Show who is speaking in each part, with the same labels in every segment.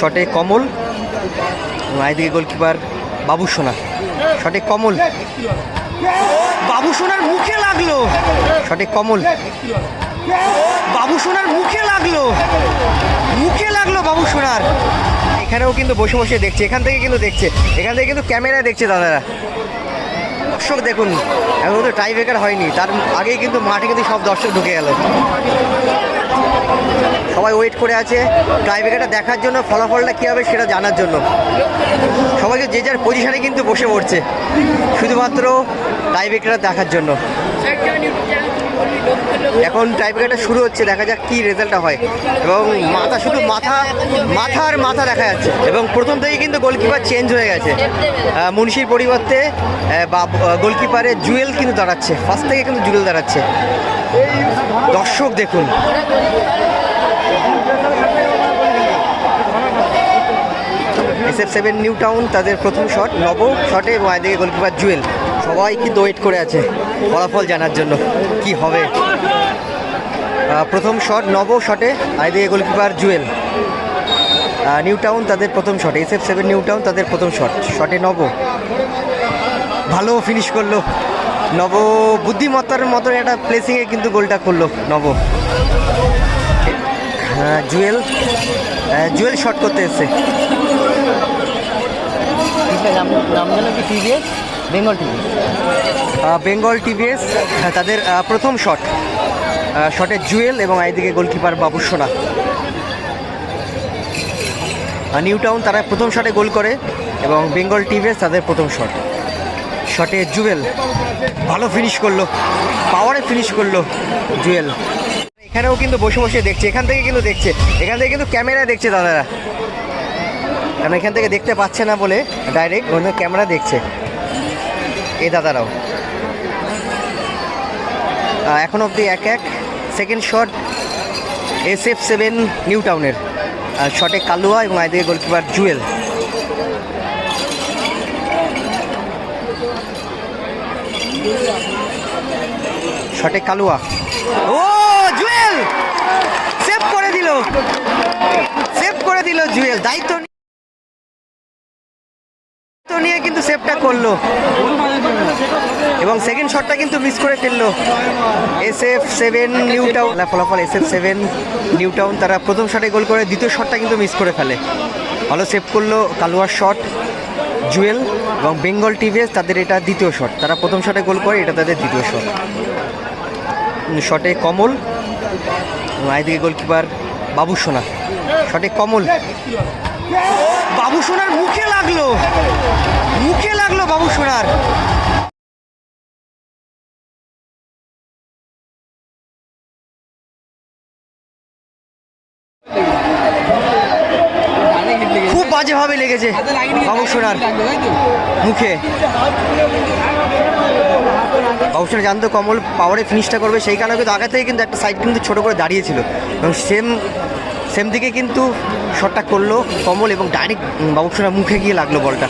Speaker 1: শটে কমল আইদিকে গোলকিপার বাবু সোনা। শটে কমল। বাবু সোনার মুখে লাগল। শটে কমল। বাবু সোনার মুখে লাগল। মুখে লাগল বাবু সোনার। এখানেও কিন্তু বসে বসে দেখছে, এখান থেকে কিন্তু দেখছে, এখান থেকে কিন্তু ক্যামেরায় দেখছে দাদারা। দর্শক দেখুন, এখন তো টাই ব্রেকার হয়নি, তার আগেই কিন্তু মাঠে কিন্তু সব দর্শক ঢুকে গেল। সবাই ওয়েট করে আছে। টাইব্রেকারটা দেখার জন্য ফলাফলটা কী হবে সেটা জানার জন্য। সবাইকে যে যার পজিশানে কিন্তু বসে পড়ছে। শুধুমাত্র টাইব্রেকারটা দেখার জন্য। এখন টাই ব্রেকারটা শুরু হচ্ছে, দেখা যাক কি রেজাল্টটা হয়। এবং মাথা, শুধু মাথা, মাথার মাথা দেখা যাচ্ছে। এবং প্রথম থেকেই কিন্তু গোলকিপার চেঞ্জ হয়ে গেছে। মুন্সির পরিবর্তে বা গোলকিপারে জুয়েল কিন্তু দাঁড়াচ্ছে। ফার্স্ট থেকে কিন্তু জুয়েল দাঁড়াচ্ছে। দর্শক দেখুন। S F seven New Town তাদের প্রথম শট নব শটে এবং এদিকে গোলকিপার জুয়েল সবাই কিন্তু ওয়েট করে আছে ফলাফল জানার জন্য। কি হবে? প্রথম শট নব শটে এদিকে গোলকিপার জুয়েল। নিউ টাউন তাদের প্রথম shot S F seven New Town তাদের প্রথম শট শটে নব ভালো ফিনিশ করল। নব বুদ্ধিমত্তার মতো একটা প্লেসিংয়ে কিন্তু গোলটা করল নব। জুয়েল জুয়েল শট করতে এসছে।
Speaker 2: বেঙ্গল টিভি
Speaker 1: বেঙ্গল টিভিএস তাদের প্রথম শট শটে জুয়েল এবং এইদিকে গোলকিপার বাবু সোনা নিউ টাউন তারা প্রথম শটে গোল করে এবং বেঙ্গল টিভিএস তাদের প্রথম শট শটে জুয়েল ভালো ফিনিশ করল পাওয়ারে ফিনিশ করল জুয়েল। এখানেও কিন্তু বসে বসে দেখছে, এখান থেকে কিন্তু দেখছে, এখান থেকে কিন্তু ক্যামেরা দেখছে দাদারা। কারণ এখান থেকে দেখতে পাচ্ছে না বলে ডাইরেক্ট অন্য ক্যামেরা দেখছে। এই দাদারাও। এখন অবধি এক এক। Second shot S F seven New টাউনের শটে কালুয়া এবং আইদিকে গোলকিপার জুয়েল শটে কালুয়া। ও জুয়েল সেভ করে দিল। সেভ করে দিল জুয়েল দায়িত্ব নিয়ে কিন্তু সেভটা করল। এবং সেকেন্ড শটটা কিন্তু মিস করে ফেলল। S F seven New Town ফলাফল S F seven New Town তারা প্রথম শটে গোল করে, দ্বিতীয় শটটা কিন্তু মিস করে ফেলে। ভালো সেভ করল কালুয়ার শট জুয়েল এবং বেঙ্গল টিভিএস, তাদের এটা দ্বিতীয় শট তারা প্রথম শটে গোল করে, এটা তাদের দ্বিতীয় শট শটে কমল এবং আইদিকে গোলকিপার বাবু সোনা শটে কমল। বাবু সোনার মুখে লাগল। মুখে লাগল বাবু সোনার। খুব বাজেভাবে লেগেছে বাবু সোনার মুখে। সোনা জানতো কমল পাওয়ারে ফিনিশটা করবে, সেই কারণে কিন্তু আগে থেকে কিন্তু একটা সাইড কিন্তু ছোট করে দাঁড়িয়েছিল। এবং সেম সেম দিকে কিন্তু শটটা করল কমল এবং ডাইরেক্ট বাবুসেরা মুখে গিয়ে লাগল বলটা।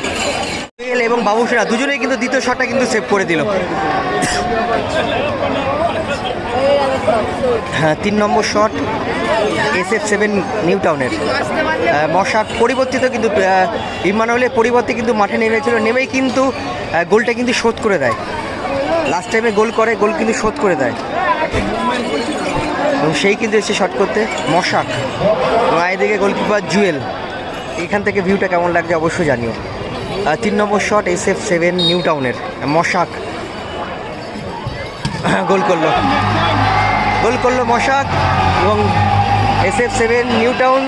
Speaker 1: এবং বাবুসেরা দুজনেই কিন্তু দ্বিতীয় শটটা কিন্তু সেভ করে দিল। হ্যাঁ তিন নম্বর shot S F seven New টাউনের মশাক পরিবর্তিত কিন্তু ইমানুয়েলের পরিবর্তে কিন্তু মাঠে নেমেছিল নেমেই কিন্তু গোলটা কিন্তু শোধ করে দেয়। লাস্ট টাইমে গোল করে, গোল কিন্তু শোধ করে দেয়। এবং সেই কিন্তু এসে শট করতে মশাক। এবং এদিকে গোলকিপার জুয়েল। এখান থেকে ভিউটা কেমন লাগছে অবশ্যই জানিও। তিন নম্বর shot S F seven New টাউনের মশাক। গোল করল। গোল করল মশাক এবং S F seven New Town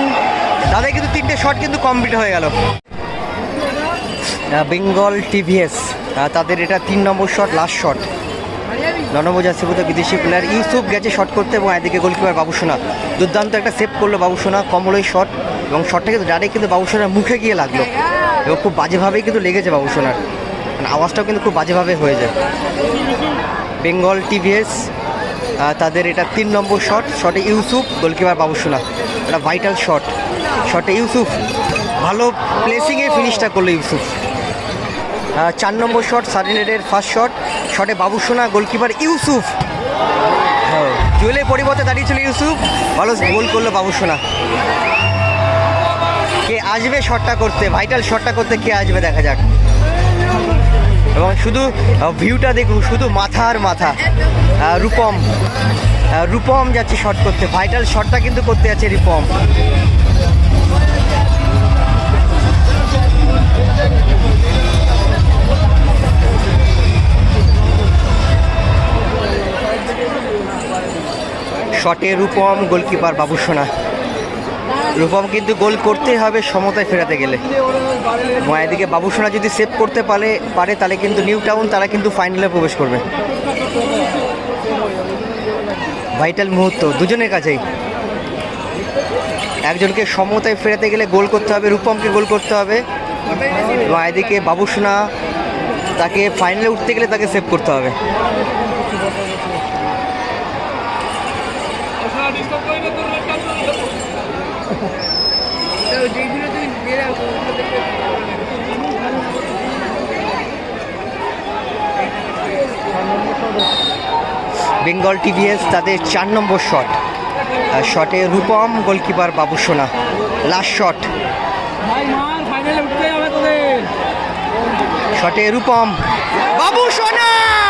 Speaker 1: তাদের কিন্তু তিনটে শট কিন্তু কমপ্লিট হয়ে গেল। বেঙ্গল টিভিএস তাদের এটা তিন নম্বর শট লাস্ট শট ন নম্বর বিদেশি প্লেয়ার ইউসুফ গেছে শট করতে এবং এদিকে গোলকিপার বাবুসোনা। দুর্দান্ত একটা সেভ করল বাবুসোনা, কমলই শট এবং শটটা কিন্তু ডাইরেক্ট কিন্তু বাবুসোনার মুখে গিয়ে লাগল এবং খুব বাজেভাবেই কিন্তু লেগেছে বাবুসোনার। মানে আওয়াজটাও কিন্তু খুব বাজেভাবে হয়ে যায়। বেঙ্গল টিভিএস তাদের এটা তিন নম্বর শট শটে ইউসুফ গোলকিপার বাবুসোনা। এটা ভাইটাল শট শটে ইউসুফ, ভালো প্লেসিংয়ে ফিনিশটা করল ইউসুফ। চার নম্বর শট সার্ডিনেটের ফার্স্ট শট শটে বাবুসোনা গোলকিপার ইউসুফ। হ্যাঁ, জুয়েলের পরিবর্তে দাঁড়িয়েছিল ইউসুফ ভালো গোল করল বাবুসোনা। কে আসবে শটটা করতে ভাইটাল শটটা করতে কে আসবে দেখা যাক। এবং শুধু ভিউটা দেখুন শুধু মাথা আর মাথা। রূপম রূপম যাচ্ছে শট করতে ভাইটাল শটটা কিন্তু করতে যাচ্ছে রূপম। শটে রূপম, গোলকিপার বাবুসোনা রূপম কিন্তু গোল করতেই হবে সমতায় ফেরাতে গেলে। এবং এদিকে বাবুসোনা যদি সেভ করতে পারে পারে, তাহলে কিন্তু নিউ টাউন তারা কিন্তু ফাইনালে প্রবেশ করবে। ভাইটাল মুহূর্ত, দুজনের কাছেই। একজনকে সমতায় ফেরাতে গেলে গোল করতে হবে, রূপমকে গোল করতে হবে। এবং এদিকে বাবুসোনা তাকে ফাইনালে উঠতে গেলে তাকে সেভ করতে হবে। বেঙ্গল টিভিএস তাদের চার নম্বর শট। শটে Rupam, goalkeeper Babusona. Last shot. শটে রূপম, বাবুসোনা!